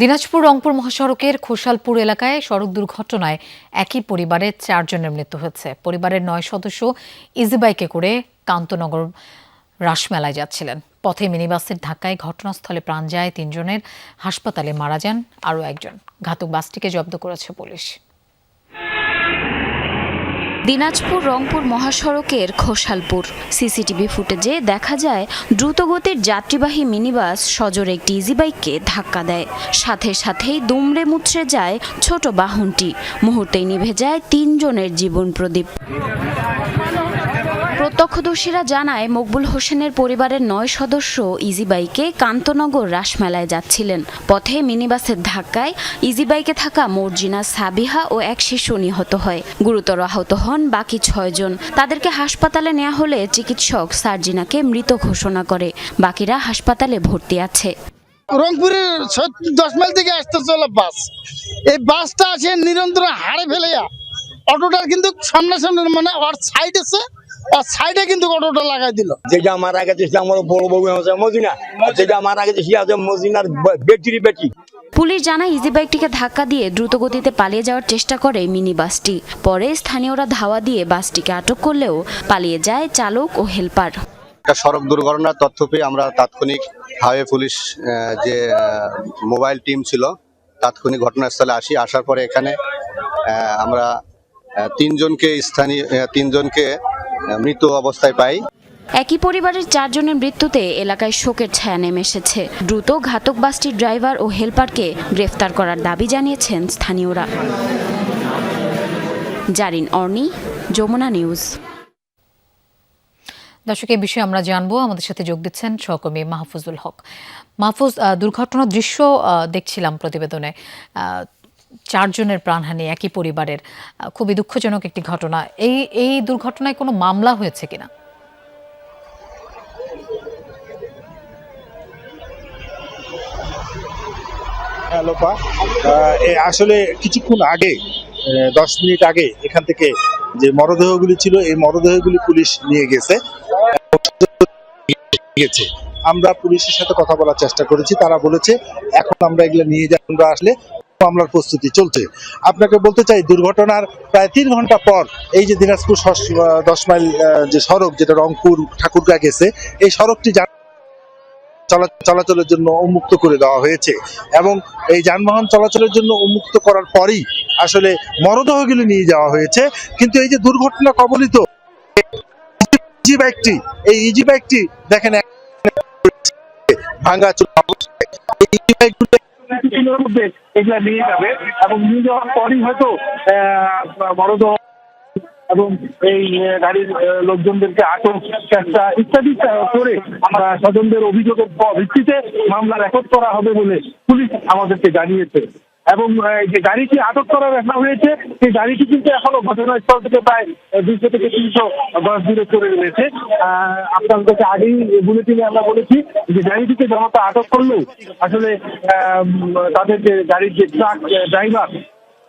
দিনাজপুর, রংপুর মহাসড়কের খোসালপুর এলাকায় সড়ক দুর্ঘটনায় একই পরিবারের চারজনের মৃত্যু হয়েছে। পরিবারের নয় সদস্য ইজিবাইকে করে কান্তনগর রাসমেলায় যাচ্ছিলেন। পথে মিনিবাসের ধাক্কায় ঘটনাস্থলে প্রাণ যায় তিনজনের। হাসপাতালে মারা যান আরও একজন। ঘাতক বাসটিকে জব্দ করেছে পুলিশ। দিনাজপুর রংপুর মহাসড়কের খোসালপুর সিসিটিভি ফুটেজে দেখা যায়, দ্রুতগতির যাত্রীবাহী মিনিবাস সজোরে একটি ইজিবাইককে ধাক্কা দেয়। সাথে সাথেই দুমড়ে মুচড়ে যায় ছোট বাহনটি। মুহূর্তেই নিভে যায় তিনজনের জীবন প্রদীপ। প্রত্যক্ষদর্শীরা জানায়, মকবুল হোসেনের পরিবারের নয় সদস্য ইজিবাইকে কান্তনগর রাসমেলায় যাচ্ছিলেন। পথে মিনিবাসের ধাক্কায় ইজিবাইকে থাকা মর্জিনা সাবিহা ও এক শিশু নিহত হয়। গুরুতর আহত হন বাকি ছয়জন তাদেরকে হাসপাতালে নেওয়া হলে চিকিৎসক সার্জিনাকে মৃত ঘোষণা করে। বাকিরা হাসপাতালে ভর্তি আছে। রংপুরের দশ মাইল থেকে আসতে চলো বাস। এই বাসটা আছে নিরন্তর হাড়ে ফেলেয়া অটোটার কিন্তু সামনাসামনি মানে ওর সাইড আছে সাইডে কিন্তু অটোটা লাগাই দিল। যেটা মারা গেছে সে আমার বড় বউ মদিনা যেটা মারা গেছে সে আছে মদিনার বেটির বেটি। পুলিশ জানায় ইজিবাইকটিকে ধাক্কা দিয়ে দ্রুতগতিতে পালিয়ে যাওয়ার চেষ্টা করে মিনি বাসটি। পরে স্থানীয়রা ধাওয়া দিয়ে বাসটিকে আটক করলেও পালিয়ে যায় চালক ও হেলপার। একটা সড়ক দুর্ঘটনার তথ্য পেয়ে আমরা তাৎক্ষণিক হাইওয়ে পুলিশ আহ, যে আহ, মোবাইল টিম ছিল তাৎক্ষণিক ঘটনাস্থলে আসি। আসার পরে এখানে আহ, আমরা তিনজনকে স্থানীয় তিনজনকে মৃত অবস্থায় পাই। একই পরিবারের চারজনের মৃত্যুতে এলাকায় শোকের ছায়া নেমে এসেছে। দ্রুত ঘাতক বাসটির ড্রাইভার ও হেলপারকে গ্রেফতার করার দাবি জানিয়েছেন স্থানীয়রা। জারিন অর্নি যমুনা নিউজ। দর্শক এই বিষয়ে আমরা জানব। আমাদের সাথে যোগ দিচ্ছেন সহকর্মী মাহফুজুল হক। মাহফুজ আহ, দুর্ঘটনার দৃশ্য আহ, দেখছিলাম প্রতিবেদনে। আহ, চারজনের প্রাণহানি একই পরিবারের খুবই দুঃখজনক একটি ঘটনা। এই এই দুর্ঘটনায় কোনো মামলা হয়েছে কিনা? হ্যাঁ লোপা। আসলে কিছুক্ষণ আগে দশ মিনিট আগে এখান থেকে যে মরদেহগুলি ছিল, এই মরদেহগুলি পুলিশ নিয়ে গেছে। গেছে। আমরা পুলিশের সাথে কথা বলার চেষ্টা করেছি, তারা বলেছে, এখন আমরা এগুলো নিয়ে যাব, আমরা আসলে মামলার প্রস্তুতি চলছে আপনাকে বলতে চাই, দুর্ঘটনার প্রায় তিন ঘণ্টা পর এই যে দিনাজপুর দশ মাইল যে সড়ক, যেটা রংপুর ঠাকুরগা গেছে, এই সড়কটি চলাচলের জন্য উন্মুক্ত করে দেওয়া হয়েছে এবং এই যানবাহন চলাচলের জন্য উন্মুক্ত করার পরেই আসলে মরদেহগুলি নিয়ে যাওয়া হয়েছে কিন্তু এই যে দুর্ঘটনা কবলিত, ইজি বাইকটি, এই ইজি বাইকটি দেখেন এক- ভাঙা চূড়া অবস্থায়। এই ইজি বাইকগুলো কিছুদিনের মধ্যে এগুলা নিয়ে যাবে এবং নিয়ে যাওয়ার পরই হয়তো আহ, এবং এই গাড়ির লোকজনদেরকে আটক ইত্যাদি করে আমরা স্বজনদের অভিযোগের ভিত্তিতে মামলা রেকর্ড করা হবে বলে পুলিশ আমাদেরকে জানিয়েছে। এবং যে গাড়িটি আটক করে রাখা হয়েছে, সেই গাড়িটি কিন্তু এখনও ঘটনাস্থল থেকে প্রায় দুইশো থেকে তিনশো গজ দূরে চলে রয়েছে আপনাদেরকে আগেই বুলেটিনে আমরা বলেছি যে গাড়িটিকে জনতা আটক করলেও আসলে তাদের যে গাড়ির যে ট্রাক ড্রাইভার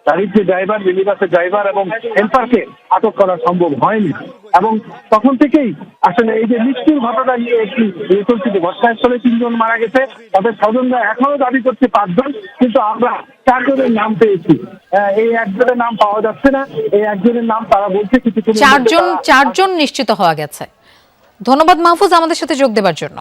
গাড়ির যে ড্রাইভার মিনিবাসের ড্রাইভার এবং হেল্পারকে আটক করা সম্ভব হয়নি। এবং তখন থেকেই আসলে এই যে মৃত্যুর ঘটনা নিয়ে একটি চলছে যে ঘটনাস্থলে তিনজন মারা গেছে। তাদের স্বজনরা এখনও দাবি করছে পাঁচজন কিন্তু আমরা চারজনের নাম পেয়েছি। এই একজনের নাম পাওয়া যাচ্ছে না। এই একজনের নাম তারা বলছে কিছু চারজন চারজন নিশ্চিত হওয়া গেছে। ধন্যবাদ মাহফুজ আমাদের সাথে যোগ দেবার জন্য।